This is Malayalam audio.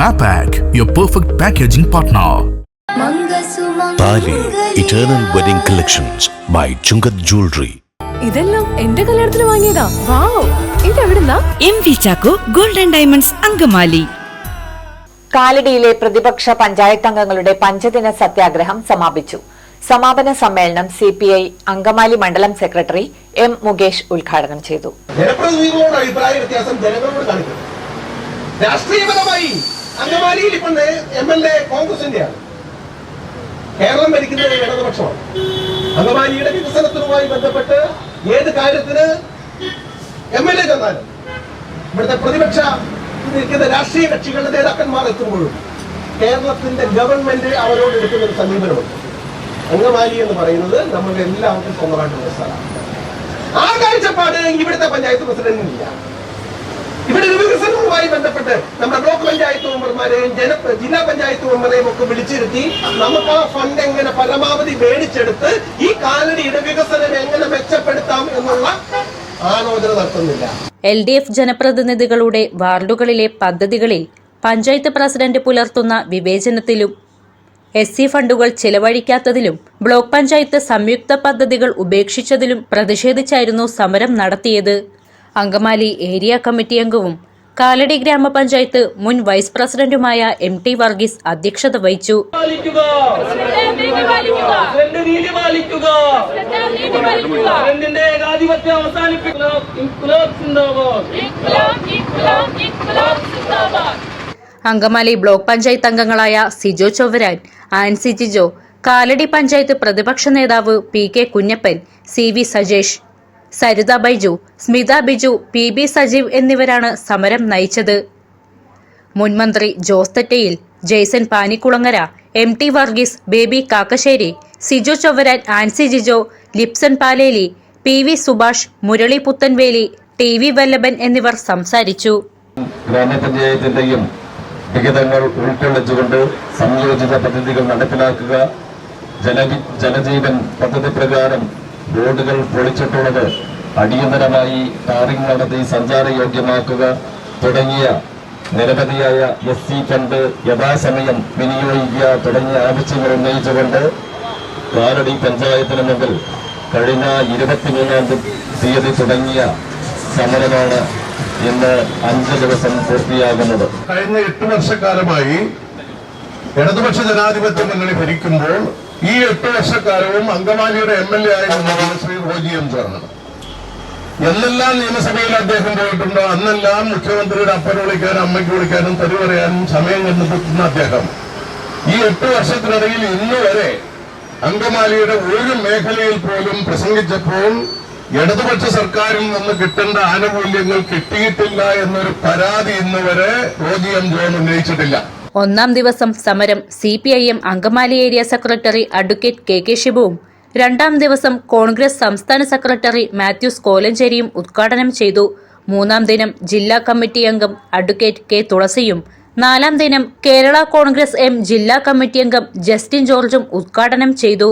Mapac, your perfect packaging partner. Thali eternal wedding collections by Chunkath jewellery ഇതെല്ലാം എന്റെ കല്യാണത്തിന് വാങ്ങിയതാ. വാവ്. ഇതെവിടുന്നാ? M V Chacko golden diamonds Angamaly. കാലടിയിലെ പ്രതിപക്ഷ പഞ്ചായത്ത് അംഗങ്ങളുടെ പഞ്ചദിന സത്യാഗ്രഹം സമാപിച്ചു. സമാപന സമ്മേളനം സി പി ഐ അങ്കമാലി മണ്ഡലം സെക്രട്ടറി എം മുകേഷ് ഉദ്ഘാടനം ചെയ്തു. രാഷ്ട്രീയപരമായി അങ്കമാലിയിൽ ഇപ്പൊ എം എൽ എ കോൺഗ്രസിന്റെയാണ്. കേരളം ഭരിക്കുന്ന ഇടതുപക്ഷമാണ്. അങ്കമാലിയുടെ വികസനത്തിനുമായി ബന്ധപ്പെട്ട് ഏത് കാര്യത്തിന് എം എൽ എ ചെന്നാലും ഇവിടുത്തെ പ്രതിപക്ഷ നിൽക്കുന്ന രാഷ്ട്രീയ കക്ഷികളുടെ നേതാക്കന്മാർ എത്തുമ്പോഴും കേരളത്തിന്റെ ഗവൺമെന്റ് അവരോട് എടുക്കുന്ന ഒരു സമീപനമുണ്ട്. അങ്കമാലി എന്ന് പറയുന്നത് നമ്മുടെ എല്ലാവർക്കും സ്വന്തമായിട്ടുള്ള സ്ഥലമാണ്. ആ കാഴ്ചപ്പാട് ഇവിടുത്തെ പഞ്ചായത്ത് പ്രസിഡന്റിനില്ല. ഇവിടെ വികസനവുമായി ബന്ധപ്പെട്ട് നമ്മുടെ ബ്ലോക്ക് പഞ്ചായത്ത് മെമ്പർമാരെയും ജന ജില്ലാ പഞ്ചായത്ത് മെമ്പറെയും ഒക്കെ വിളിച്ചിരുത്തി നമുക്ക് ആ ഫണ്ട് എങ്ങനെ പരമാവധി മേടിച്ചെടുത്ത് ഈ കാലടിയുടെ വികസനം എങ്ങനെ മെച്ചപ്പെടുത്താം എന്നുള്ള ആലോചന നടത്തുന്നില്ല. എൽ ഡി എഫ് ജനപ്രതിനിധികളുടെ വാർഡുകളിലെ പദ്ധതികളിൽ പഞ്ചായത്ത് പ്രസിഡന്റ് പുലർത്തുന്ന വിവേചനത്തിലും എസ് സി ഫണ്ടുകൾ ചെലവഴിക്കാത്തതിലും ബ്ലോക്ക് പഞ്ചായത്ത് സംയുക്ത പദ്ധതികൾ ഉപേക്ഷിച്ചതിലും പ്രതിഷേധിച്ചായിരുന്നു സമരം നടത്തിയത്. അങ്കമാലി ഏരിയ കമ്മിറ്റി അംഗവും കാലടി ഗ്രാമപഞ്ചായത്ത് മുൻ വൈസ് പ്രസിഡന്റുമായ എം ടി വർഗീസ് അധ്യക്ഷത വഹിച്ചു. അങ്കമാലി ബ്ലോക്ക് പഞ്ചായത്ത് അംഗങ്ങളായ സിജോ ചൊവ്വരാൻ ആൻസി ജിജോ കാലടി പഞ്ചായത്ത് പ്രതിപക്ഷ നേതാവ് P K Kunjappan C V Sajesh Saritha Baiju Smitha Biju P B Sajeev എന്നിവരാണ് സമരം നയിച്ചത്. മുൻമന്ത്രി Jose Thettayil Jaison Panikulangara M T Varghese Baby Kakkassery Siju Chovvaran Ancy Jijo Lipson Paleli P V Subhash Murali Puthenveli T V Vallabhan എന്നിവർ സംസാരിച്ചു. ഗ്രാമപഞ്ചായത്തിന്റെയും ഉൾക്കൊള്ളിച്ചുകൊണ്ട് സംയോജിത പദ്ധതികൾ നടപ്പിലാക്കുക ജനജീവൻ പദ്ധതി പ്രകാരം റോഡുകൾ പൊളിച്ചിട്ടുള്ളത് അടിയന്തരമായി ടാറിംഗ് നടത്തി സഞ്ചാരയോഗ്യമാക്കുക തുടങ്ങിയ നിരവധിയായ എസ് സി ഫണ്ട് യഥാസമയം വിനിയോഗിക്കുക തുടങ്ങിയ ആവശ്യങ്ങൾ ഉന്നയിച്ചുകൊണ്ട് കാലടി പഞ്ചായത്തിന് മുമ്പിൽ കഴിഞ്ഞ ഇരുപത്തിമൂന്നാം തീയതി തുടങ്ങിയ സമരമാണ് ഇന്ന് അഞ്ച് ദിവസം പൂർത്തിയാകുന്നത്. കഴിഞ്ഞ എട്ട് വർഷക്കാലമായി ഇടതുപക്ഷ ജനാധിപത്യ മുന്നണി ഭരിക്കുമ്പോൾ ഈ എട്ട് വർഷക്കാലവും അങ്കമാലിയുടെ എം എൽ എ ആയിരുന്നതാണ് ശ്രീ റോജി എം സാറാണ്. എന്നെല്ലാം നിയമസഭയിൽ അദ്ദേഹം പോയിട്ടുണ്ടോ. അന്നെല്ലാം മുഖ്യമന്ത്രിയുടെ അപ്പനെ വിളിക്കാനും അമ്മയ്ക്ക് വിളിക്കാനും തെറി പറയാനും സമയം കണ്ടെത്തുന്ന അദ്ദേഹം. ഈ എട്ട് വർഷത്തിനിടയിൽ ഇന്ന് വരെ അങ്കമാലിയുടെ ഒരു മേഖലയിൽ പോലും പ്രസംഗിച്ചപ്പോൾ ഇടതുപക്ഷ സർക്കാരിൽ നിന്ന് കിട്ടേണ്ട ആനുകൂല്യങ്ങൾ കിട്ടിയിട്ടില്ല എന്നൊരു പരാതി ഇന്ന് വരെ റോജി എം ജോൺ ഉന്നയിച്ചിട്ടില്ല. ഒന്നാം ദിവസം സമരം C P I M Angamaly area secretary advocate K K ശിവവും രണ്ടാം ദിവസം കോൺഗ്രസ് സംസ്ഥാന സെക്രട്ടറി മാത്യൂസ് കോലഞ്ചേരിയും ഉദ്ഘാടനം ചെയ്തു. മൂന്നാം ദിനം ജില്ലാ കമ്മിറ്റി അംഗം അഡ്വക്കേറ്റ് കെ തുളസിയും നാലാം ദിനം കേരള കോൺഗ്രസ് എം ജില്ലാ കമ്മിറ്റി അംഗം ജസ്റ്റിൻ ജോർജും ഉദ്ഘാടനം ചെയ്തു.